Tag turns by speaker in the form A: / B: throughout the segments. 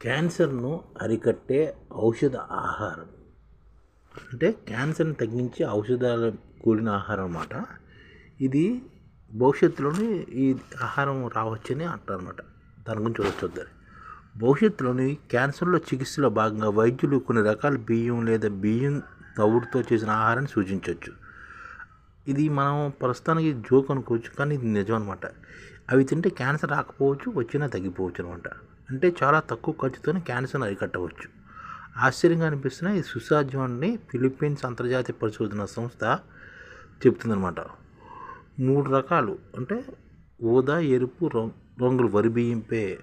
A: క్యాన్సర్ను అరికట్టే ఔషధ ఆహారం. అంటే క్యాన్సర్ని తగ్గించే ఔషధాలు కూడిన ఆహారం అన్నమాట. ఇది భవిష్యత్తులోని ఈ ఆహారం రావచ్చని అంటారు అనమాట దాని గురించి చూడొచ్చు భవిష్యత్తులోని క్యాన్సర్లో చికిత్సలో భాగంగా వైద్యులు కొన్ని రకాల బియ్యం లేదా బియ్యం తవుడుతో చేసిన ఆహారాన్ని సూచించవచ్చు. ఇది మనం ప్రస్తుతానికి జోక్ అనుకోవచ్చు కానీ ఇది నిజం అనమాట అవి తింటే క్యాన్సర్ రాకపోవచ్చు వచ్చినా తగ్గిపోవచ్చు అనమాట అంటే చాలా తక్కువ ఖర్చుతోనే క్యాన్సర్ అరికట్టవచ్చు ఆశ్చర్యంగా అనిపిస్తున్న ఈ సుసాధ్యాన్ని ఫిలిప్పీన్స్ అంతర్జాతీయ పరిశోధన సంస్థ చెప్తుందనమాట మూడు రకాలు. అంటే ఊదా ఎరుపు రంగు రంగులు వరి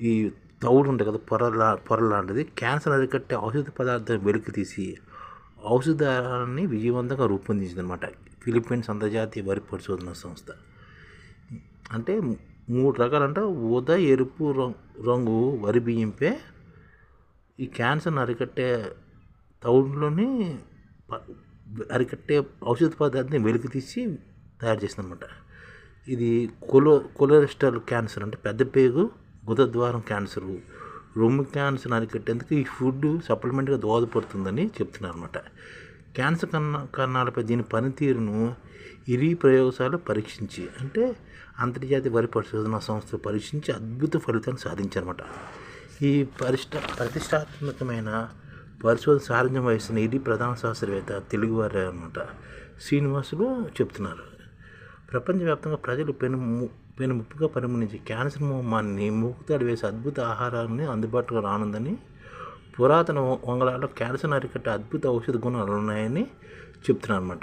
A: ఈ తౌడు ఉంటాయి కదా పొరలా పొర లాంటిది. క్యాన్సర్ అరికట్టే ఔషధ పదార్థం వెలికి తీసి ఔషధాన్ని విజయవంతంగా రూపొందించిందనమాట ఫిలిప్పీన్స్ అంతర్జాతీయ వరి పరిశోధన సంస్థ. అంటే మూడు రకాలంటే. ఊదా ఎరుపు రంగు వరి బియ్యంపై. ఈ క్యాన్సర్ని అరికట్టే తౌడులోని అరికట్టే ఔషధ పదార్థాన్ని వెలికి తీసి తయారు చేసిందనమాట ఇది కొలో కొలెస్ట్రాల్ క్యాన్సర్ అంటే పెద్ద పేగు గుదద్వారం క్యాన్సరు. రొమ్ము క్యాన్సర్ అరికట్టేందుకు ఈ ఫుడ్ సప్లిమెంట్గా దోహదపడుతుందని చెప్తున్నారు అనమాట క్యాన్సర్ కన్నా కణాలపై దీని పనితీరును ఇరి ప్రయోగశాల పరీక్షించి అంటే అంతర్జాతీయ వరి పరిశోధన సంస్థ పరీక్షించి అద్భుత ఫలితాన్ని సాధించారన్నమాట. ఈ పరిష్ట ప్రతిష్టాత్మకమైన పరిశోధన సారథ్యం వహిస్తున్న ఇది ప్రధాన శాస్త్రవేత్త తెలుగువారే అనమాట శ్రీనివాసులు చెప్తున్నారు. ప్రపంచవ్యాప్తంగా ప్రజలు పెను ము- పెను ముప్పుగా పరిగణించి క్యాన్సర్ మోమాన్ని మూకుతాడు వేసే అద్భుత ఆహారాన్ని అందుబాటులో రానుందని పురాతన వ- వంగళాల్లో క్యాన్సర్ అరికట్టే అద్భుత ఔషధ గుణాలు ఉన్నాయని చెప్తున్నాను అనమాట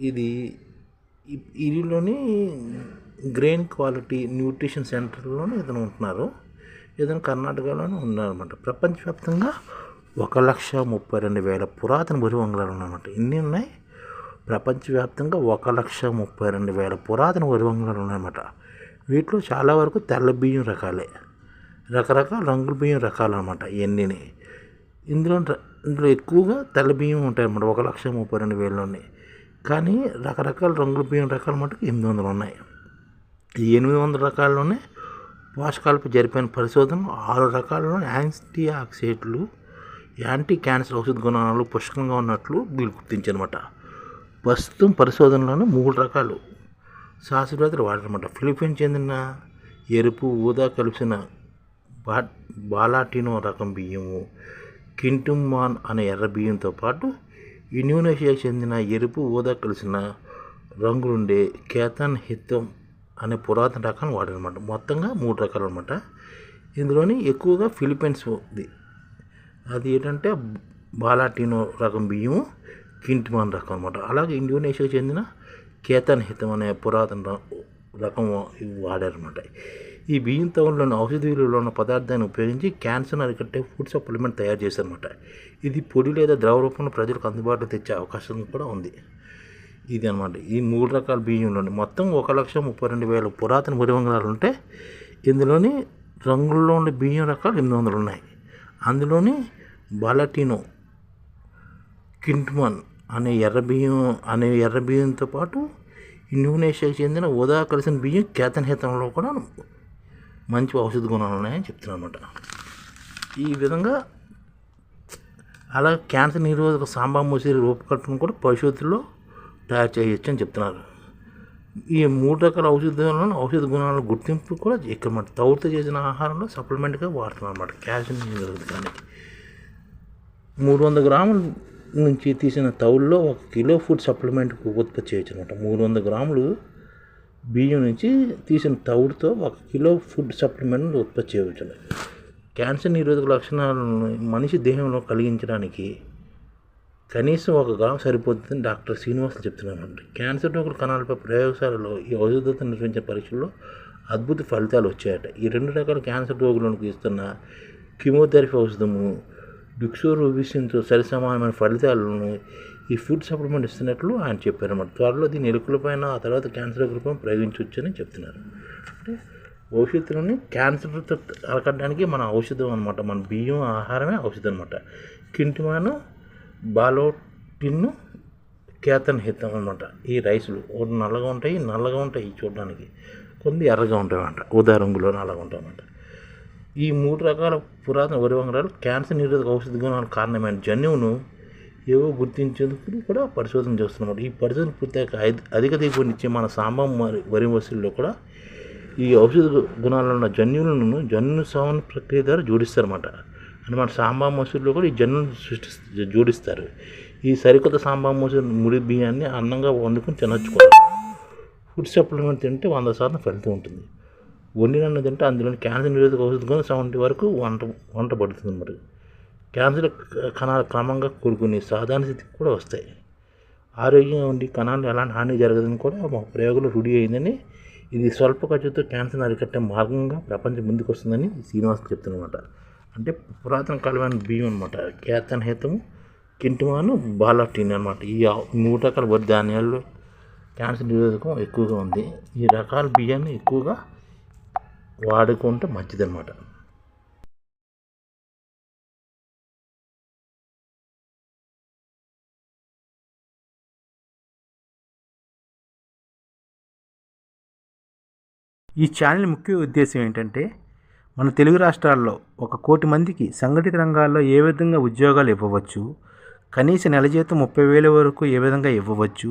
A: ఇది ఇదిలోని గ్రెయిన్ క్వాలిటీ న్యూట్రిషన్ సెంటర్లోనే ఇతను ఉంటున్నారు. ఇతను కర్ణాటకలోనే ఉన్నారన్నమాట. ప్రపంచవ్యాప్తంగా ఒక లక్ష ముప్పై రెండు వేల పురాతన వరి వంగళాలు ఉన్నాయన్నమాట. ఇన్ని ఉన్నాయి? ప్రపంచవ్యాప్తంగా ఒక లక్ష ముప్పై రెండు వేల పురాతన వరి వంగళాలు ఉన్నాయన్నమాట. వీటిలో చాలా వరకు తెల్ల బియ్యం రకాలే. రకరకాల రంగుల బియ్యం రకాలు అనమాట ఇవన్నీ ఇందులో ఇందులో ఎక్కువగా తెల్ల బియ్యం ఉంటాయి అన్నమాట ఒక లక్ష ముప్పై రెండు వేలలోనే. కానీ రకరకాల రంగుల బియ్యం రకాల మటుకు ఎనిమిది వందలు ఉన్నాయి. ఈ ఎనిమిది వందల రకాల్లోనే పోషకాలపై జరిపిన పరిశోధనలు ఆరు రకాలలో యాంటీ ఆక్సిడెంట్లు యాంటీ క్యాన్సర్ ఔషధ గుణాలు పుష్కలంగా ఉన్నట్లు వీళ్ళు గుర్తించారన్నమాట. ప్రస్తుతం పరిశోధనలోనే మూడు రకాలు. శాస్త్రవేత్తలు వాడారన్నమాట. ఫిలిప్పీన్ చెందిన ఎరుపు ఊదా కలిసిన బాలాటినో రకం బియ్యము కింటుమాన్ అనే ఎర్ర బియ్యంతో పాటు ఇండోనేషియాకు చెందిన ఎరుపు ఊదా కలిసిన రంగులుండే కేతన్ హిత్తం అనే పురాతన రకాన్ని వాడనమాట మొత్తంగా మూడు రకాలు అనమాట ఇందులోని ఎక్కువగా ఫిలిప్పీన్స్ ఉంది. అది ఏంటంటే బాలాటినో రకం బియ్యము కింటిమాన్ రకం అనమాట అలాగే ఇండోనేషియాకు చెందిన కేతన్ హితం అనే పురాతన రకం ఇవి వాడారన్నమాట. ఈ బియ్యం తవుల్లోని ఔషధ విలువలో ఉన్న పదార్థాన్ని ఉపయోగించి క్యాన్సర్ అరికట్టే ఫుడ్ సప్లిమెంట్ తయారు చేశారన్నమాట. ఇది పొడి లేదా ద్రవ రూపంలో ప్రజలకు అందుబాటులో తెచ్చే అవకాశం కూడా ఉంది. ఇది అనమాట ఈ మూడు రకాల బియ్యంలోని మొత్తం ఒక లక్ష ముప్పై రెండు వేల పురాతన వరి వంగళాలు ఉంటే ఇందులోని రంగుల్లో ఉండే బియ్యం రకాలు ఎనిమిది వందలు ఉన్నాయి. అందులోని బాలటినో కింట్మన్ అనే ఎర్ర బియ్యం అనే ఎర్ర బియ్యంతో పాటు ఇండోనేషియాకి చెందిన ఉదా కలిసిన బియ్యం కేతనహితంలో కూడా మంచి ఔషధ గుణాలు ఉన్నాయని చెప్తున్నాను అనమాట ఈ విధంగా అలా క్యాన్సర్ నిరోధక సాంబా ముసిరి రూపకల్పన కూడా పరిశోధనలో తయారు చేయొచ్చు అని చెప్తున్నారు. ఈ మూడు రకాల ఔషధాలను ఔషధ గుణాల గుర్తింపు కూడా ఇక్కడ మన చేసిన ఆహారంలో సప్లిమెంట్గా వాడుతున్నారు అనమాట క్యాల్షియం నిరోధకానికి మూడు వందల గ్రాములు నుంచి తీసిన తౌల్లో ఒక కిలో ఫుడ్ సప్లిమెంట్ ఉత్పత్తి చేయొచ్చు అనమాట మూడు వందల గ్రాములు బియ్యం నుంచి తీసిన తౌడుతో ఒక కిలో ఫుడ్ సప్లిమెంట్ ఉత్పత్తి చేయవచ్చు క్యాన్సర్ నిరోధక లక్షణాలను మనిషి దేహంలో కలిగించడానికి కనీసం ఒక గ్రామ్ సరిపోతుందని డాక్టర్ శ్రీనివాసులు చెప్తున్నారు క్యాన్సర్ రోగుల కణాలపై ప్రయోగశాలలో ఈ ఔషధతో నిర్వహించిన పరీక్షల్లో అద్భుత ఫలితాలు వచ్చాయట. ఈ రెండు రకాల క్యాన్సర్ రోగులకు ఇస్తున్న కీమోథెరపీ ఔషధము డిక్సోరూబిసిన్తో సరిసమానమైన ఫలితాలను ఈ ఫుడ్ సప్లిమెంట్ ఇస్తున్నట్లు ఆయన చెప్పారు. అన్నమాట త్వరలో దీని ఎలుకలపైన ఆ తర్వాత క్యాన్సర్ రోగులపైన ప్రయోగించవచ్చని చెప్తున్నారు. అంటే భవిష్యత్తులోని క్యాన్సర్తో అరకడానికి మన ఔషధం అనమాట మన బియ్యం ఆహారమే ఔషధం అనమాట కింటిమాను బాలోటిన్ను కేతన్ హితం అనమాట ఈ రైసులు నల్లగా ఉంటాయి నల్లగా ఉంటాయి చూడడానికి. కొన్ని ఎర్రగా ఉంటాయి అన్నమాట. ఉదా రంగులో నల్లగా ఉంటాయి అన్నమాట. ఈ మూడు రకాల పురాతన వరి వంగడాలు క్యాన్సర్ నిరోధక ఔషధ గుణాలకు కారణమైన జన్యువును ఏవో గుర్తించేందుకు కూడా పరిశోధన చేస్తున్నమాట ఈ పరిశోధన పూర్తయ్యాక ఐ- అధిక దిగుబడినిచ్చే మన సాంబం వరి వసూల్లో కూడా ఈ ఔషధ గుణాలు ఉన్న జన్యువులను జన్యు సవన ప్రక్రియ ద్వారా జోడిస్తారన్నమాట. అంటే మన సాంబాం మసూరులో కూడా ఈ జన్యులను సృష్టి జోడిస్తారు. ఈ సరికొత్త సాంబా మసూరు ముడి బియ్యాన్ని అన్నంగా వండుకొని తినచ్చు ఫుడ్ సప్లిమెంట్ తింటే వంద శాతం ఫలితం ఉంటుంది. వండినన్ను తింటే అందులోని క్యాన్సర్ నిరోధక ఔషధం సెవెంటీ వరకు వంట వంట పడుతుంది మరి. క్యాన్సర్ క- కణాలు క్రమంగా కూడుకుని సాధారణ స్థితికి కూడా వస్తాయి. ఆరోగ్యంగా ఉండి కణాలు ఎలాంటి హాని జరగదని కూడా మా ప్రయోగంలో రూఢి అయిందని ఇది స్వల్ప ఖర్చుతో క్యాన్సర్ అరికట్టే మార్గంగా ప్రపంచం ముందుకు వస్తుందని శ్రీనివాస్ చెప్తున్నమాట. అంటే పురాతన కాలమైన బియ్యం అనమాట కేతన హేతము కింటిమాను బాలాటీన్ అనమాట ఈ నూట రకాల వరి ధాన్యాల్లో క్యాన్సర్ నిరోధకం ఎక్కువగా ఉంది. ఈ రకాల బియ్యాన్ని ఎక్కువగా వాడుకుంటే మంచిదన్నమాట.
B: ఈ ఛానల్ ముఖ్య ఉద్దేశం ఏంటంటే మన తెలుగు రాష్ట్రాల్లో ఒక కోటి మందికి సంఘటిత రంగాల్లో ఏ విధంగా ఉద్యోగాలు ఇవ్వవచ్చు కనీస నెల జీతం ముప్పై వేల వరకు ఏ విధంగా ఇవ్వవచ్చు